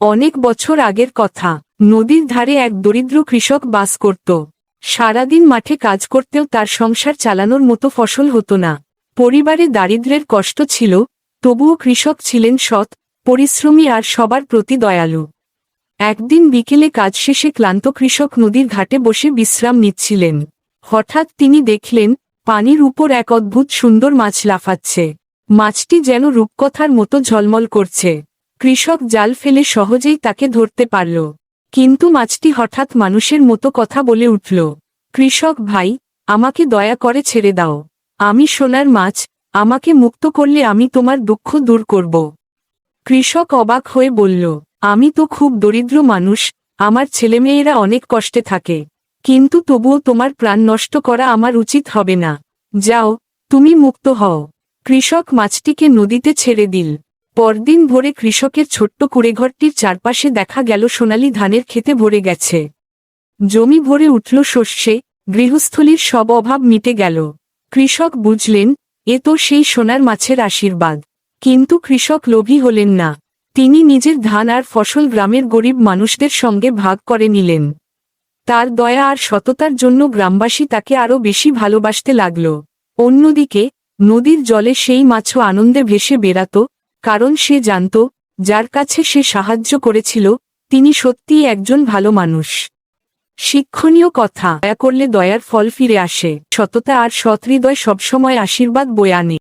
অনেক বছর আগের কথা। নদীর ধারে এক দরিদ্র কৃষক বাস করত। সারাদিন মাঠে কাজ করতেও তার সংসার চালানোর মতো ফসল হতো না। পরিবারে দারিদ্র্যের কষ্ট ছিল, তবুও কৃষক ছিলেন সৎ, পরিশ্রমী আর সবার প্রতি দয়ালু। একদিন বিকেলে কাজ শেষে ক্লান্ত কৃষক নদীর ঘাটে বসে বিশ্রাম নিচ্ছিলেন। হঠাৎ তিনি দেখলেন, পানির উপর এক অদ্ভুত সুন্দর মাছ লাফাচ্ছে। মাছটি যেন রূপকথার মতো ঝলমল করছে। কৃষক জাল ফেলে সহজেই তাকে ধরতে পারল। কিন্তু মাছটি হঠাৎ মানুষের মতো কথা বলে উঠল, কৃষক ভাই, আমাকে দয়া করে ছেড়ে দাও। আমি সোনার মাছ, আমাকে মুক্ত করলে আমি তোমার দুঃখ দূর করব। কৃষক অবাক হয়ে বলল, আমি তো খুব দরিদ্র মানুষ, আমার ছেলেমেয়েরা অনেক কষ্টে থাকে। কিন্তু তবুও তোমার প্রাণ নষ্ট করা আমার উচিত হবে না। যাও, তুমি মুক্ত হও। কৃষক মাছটিকে নদীতে ছেড়ে দিল। পরদিন ভোরে কৃষকের ছোট্ট কুড়েঘরটির চারপাশে দেখা গেল সোনালি ধানের খেতে ভরে গেছে। জমি ভরে উঠল শস্যে, গৃহস্থলীর সব অভাব মিটে গেল। কৃষক বুঝলেন, এ তো সেই সোনার মাছের আশীর্বাদ। কিন্তু কৃষক লোভী হলেন না। তিনি নিজের ধান আর ফসল গ্রামের গরিব মানুষদের সঙ্গে ভাগ করে নিলেন। তার দয়া আর সততার জন্য গ্রামবাসী তাকে আরও বেশি ভালোবাসতে লাগল। অন্যদিকে, নদীর জলে সেই মাছও আনন্দে ভেসে বেড়াত কারণ সে জানত, যার কাছে সে সাহায্য করেছিল, তিনি সত্যিই একজন ভালো মানুষ। শিক্ষণীয় কথা, দয়া করলে দয়ার ফল ফিরে আসে, সততা আর সৎহৃদয় সবসময় আশীর্বাদ বয়ে আনে।